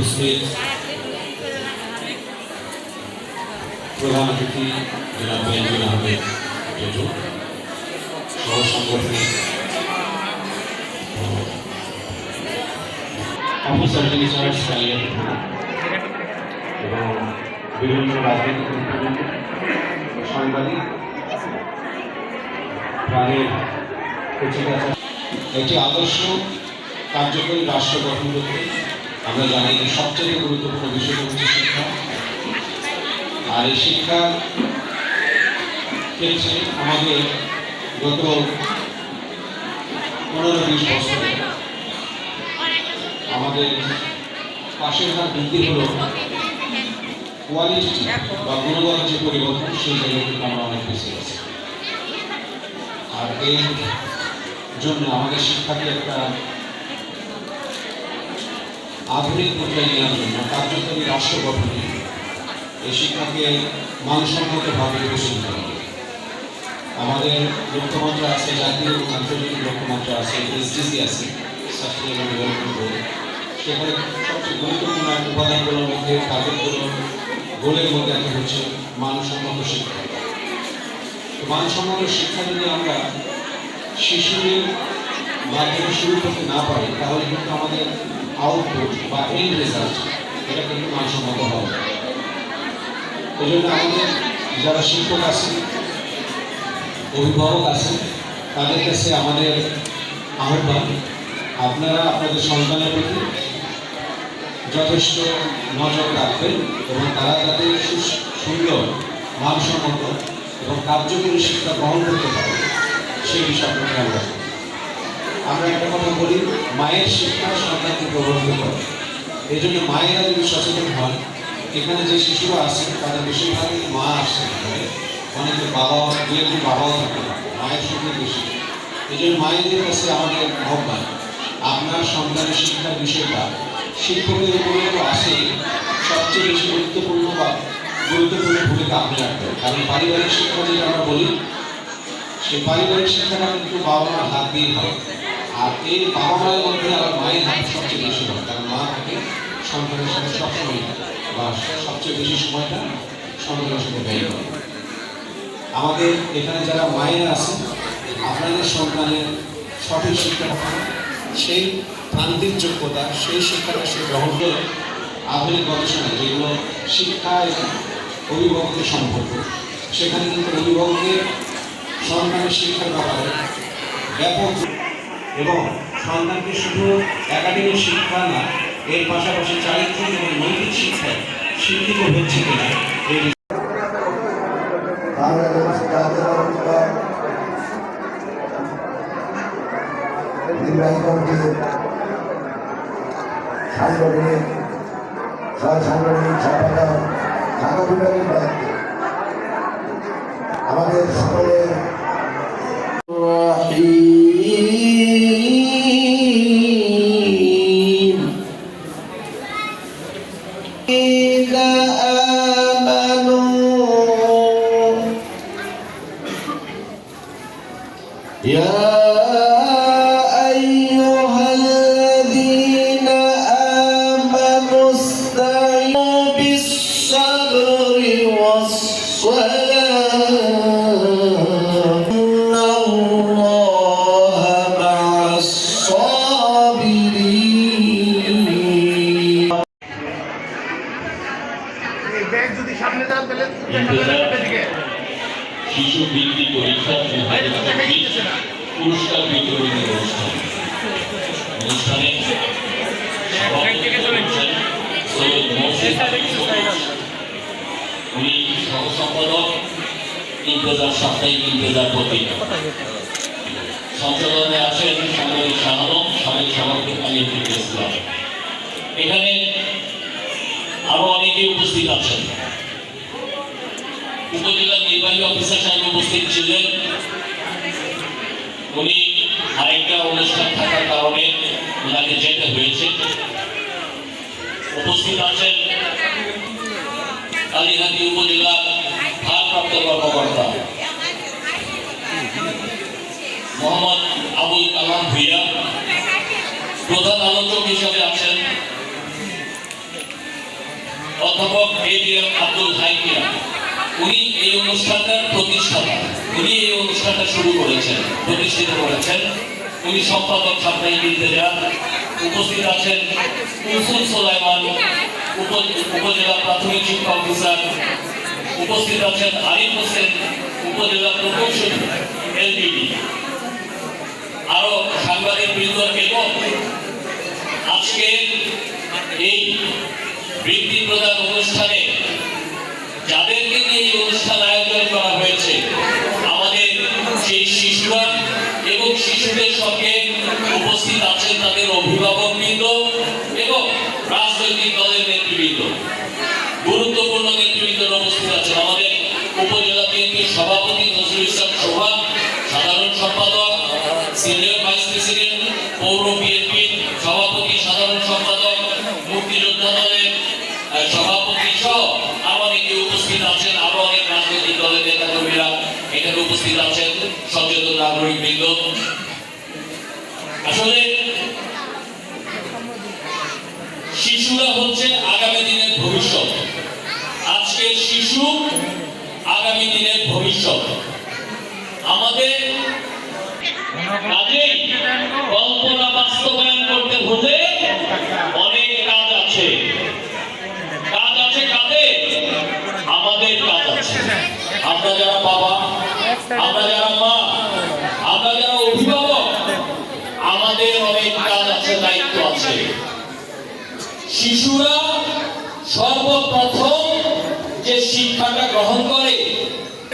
উপস্থিত প্রধান অতিথি জনাব বেঞ্জুল আহমেদ জেঠু সহ সাংগঠনিক অফিসার ইনচার্জ সালিয়ান আদর্শ কার্যকরী রাষ্ট্র গঠন করতে আমরা জানি যে সবচেয়ে গুরুত্বপূর্ণ বিষয় হচ্ছে শিক্ষা। আর এই শিক্ষা ক্ষেত্রে আমাদের গত পনেরো বিশ বছরে আমাদের পাশের হার বৃদ্ধি হলো কোয়ালিটি বা গুণগত যে পরিবর্তন, সেই জায়গায় আমরা অনেক বেশি আছি। আর এই জন্য আমাদের শিক্ষাকে একটা আধুনিক পর্যায়ে নেওয়ার জন্য কার্যকরী রাষ্ট্র গঠনে এই শিক্ষাকে মানসম্মতভাবে বিকশিত করা। আমাদের লক্ষ্যমাত্রা আছে, জাতীয় এবং আন্তর্জাতিক লক্ষ্যমাত্রা আছে, এসডিসি আছে সাস্টেনেবল ডেভেলপমেন্ট গোল সেখানে সবচেয়ে গুরুত্বপূর্ণ উপাদানগুলোর মধ্যে টার্গেটগুলো গোলের মধ্যে একটা হচ্ছে মানসম্মত শিক্ষা। মানসম্মত শিক্ষা যদি আমরা শিশুদের মাধ্যমে শুরু করতে না পারি, তাহলে কিন্তু আমাদের আউটপুট বা এন্ড রেজাল্ট এটা কিন্তু মানসম্মত হবে। এই জন্য আমাদের যারা শিক্ষক আছেন অভিভাবক আছেন তাদের কাছে আমাদের আহ্বান, আপনারা আপনাদের সন্তানের প্রতি যথেষ্ট নজর রাখবেন এবং তারা যাতে সুন্দর, মানসম্মত এবং কার্যকরী শিক্ষা গ্রহণ করতে পারে, সেই বিষয়ে আপনারা রাখবেন। আমরা একটা কথা বলি, মায়ের শিক্ষা সন্তানকে প্রভাবিত করে এই জন্য মায়েরা যদি সচেতন হন, এখানে যে শিশুরা আছে, তাদের বেশিরভাগই মা আসছে। অনেকে বাবা দু একটি বাবাও থাকে। মায়ের সঙ্গে বেশি এই জন্য মায়েদের কাছে আমাদের আহ্বান, আপনার সন্তানের শিক্ষার বিষয়টা শিক্ষকের উপরে তো আসে সবচেয়ে বেশি গুরুত্বপূর্ণ বা গুরুত্বপূর্ণ ভূমিকা আপনি রাখবেন কারণ পারিবারিক শিক্ষা যেটা আমরা বলি, সেই পারিবারিক শিক্ষাটা কিন্তু বাবা মার হাত দিয়ে হয় আর এই বাবা মায়ের মধ্যে আবার মায়ের হাত সবচেয়ে বেশি হয়, কারণ মা থাকে সন্তানের সাথে সবসময় বা সবচেয়ে বেশি সময়টা সন্তানের সাথে ব্যয় করে। আমাদের এখানে যারা মায়ের আছেন, আপনাদের সন্তানের সঠিক শিক্ষা সেই প্রান্তিক যোগ্যতা, সেই শিক্ষাটা সে গ্রহণ করে আধুনিক গবেষণায় যেগুলো শিক্ষা এবং অভিভাবকের সম্পর্ক, সেখানে কিন্তু অভিভাবকের সন্তানের শিক্ষার ব্যাপারে ব্যাপক এবং সন্তানকে শুধু একাডেমিক শিক্ষা না, এর পাশাপাশি চারিত্রিক এবং নৈতিক শিক্ষায় শিক্ষিত হচ্ছে কিনা আমাদের সকলের এই ব্যাগ যদি সামনে যান তাহলে দিকে শিশু বৃত্তি পরীক্ষা দুই হাজার চব্বিশ পুরস্কার অনুষ্ঠান। অনুষ্ঠানে উনি সহ সম্পাদক ইন্তজার সাপ্তাহিক ইন্তজার পত্রিকা সঞ্চালনে আছেন সাংবাদিক শাহ আলম, সাবেক সভাপতি এখানে আরও অনেকে উপস্থিত আছেন। উপজেলা নির্বাহী অফিসার সাহেব উপস্থিত ছিলেন। উনি আরেকটা অনুষ্ঠান থাকার কারণে ওনাকে যেতে হয়েছে। উপস্থিত আছেন কালীঘাটি উপজেলার ভারপ্রাপ্ত কর্মকর্তা মোহাম্মদ আবুল কালাম ভুইয়া। প্রধান আলোচক হিসাবে আছেন অধ্যাপক A B M Abdul Hai Mia উনি এই অনুষ্ঠানটার প্রতিষ্ঠাতা, উনি এই অনুষ্ঠানটা শুরু করেছেন, প্রতিষ্ঠিত করেছেন। উনি সম্পাদক সাপ্তাহিক ইন্তেজা উপস্থিত আছেন। কুলসুম সোলাইমান উপজেলা প্রাথমিক শিক্ষা অফিসার উপস্থিত আছেন। আরিফ হোসেন, উপজেলা প্রকৌশলী এলডিডি আরও সাংবাদিক বৃন্দ এবং আজকে এই বৃত্তি প্রদান অনুষ্ঠানে যাদেরকে গুরুত্বপূর্ণ নেতৃবৃন্দ উপস্থিত আছেন আমাদের উপজেলা বিএনপির সভাপতি নজরুল ইসলাম শোভা, সাধারণ সম্পাদক, সিনিয়র ভাইস প্রেসিডেন্ট, পৌর বিএনপির সভাপতি, সাধারণ সম্পাদক মুক্তিযোদ্ধা দলের সভাপতি সহ আরও অনেকে উপস্থিত আছেন, আরও অনেক রাজনৈতিক দলের নেতা এখানে উপস্থিত আছেন, সচেতন নাগরিক বৃন্দ। আসলে শিশুরা হচ্ছে আগামী দিনের ভবিষ্যৎ। আজকের শিশু আগামী দিনের ভবিষ্যৎ। আমাদের কল্পনা বাস্তবায়ন করতে হলে অনেক কাজ আছে। কাজ আছে আমাদের কাজ আছে। আমরা যারা বাবা, আমরা যারা মা, আমরা যারা অভিভাবক, আমাদের অনেক কাজ আছে, দায়িত্ব আছে। শিশুরা সর্বপ্রথম যে শিক্ষাটা গ্রহণ করে